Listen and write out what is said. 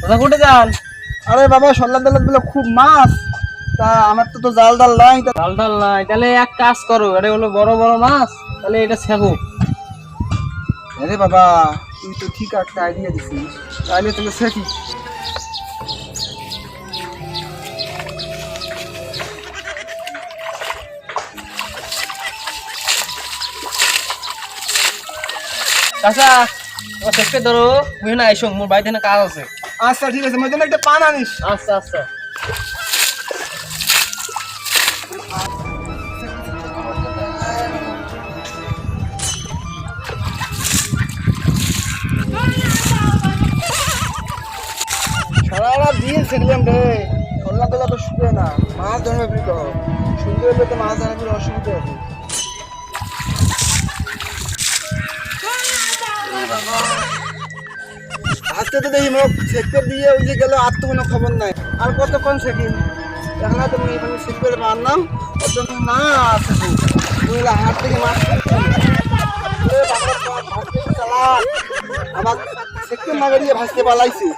দাদা কোটে যান আরে বাবা সল্লাদ দাল্লাদ বলে খুব মাছ। তা আমার তো তো জাল ডাল নাই তা ডাল নাই। তাহলে এক কাজ করো এটা হলো বড় বড় মাছ তাহলে এটা শেখো আরে বাবা তুই তো ঠিক একটা আইডিয়া দিছিস তাহলে তোকে শেখি চাচা তোমার ধরো। বুঝে না এসো মোর বাড়িতে না কাজ আছে। আচ্ছা ঠিক আছে মধ্যে একটা পান আনিস। আচ্ছা আচ্ছা। সারা শিখলাম রে। তো শুবে না। মাছ ধরবে বলি তো। সুন্দর হলে তো মাছ ধরা কোনো অসুবিধা হবে। দেখতে তো দেখি মোক সেক্টর দিয়ে ওই যে গেল, আর তো কোনো খবর নাই। আর কতক্ষণ সেদিন? এখন তুমি, এখানে সিট করে মারলাম, ওর না আছে তুমি হাত থেকে মাছ আমার সেকেন্ড মাগে দিয়ে ভাসতে পালাইছি।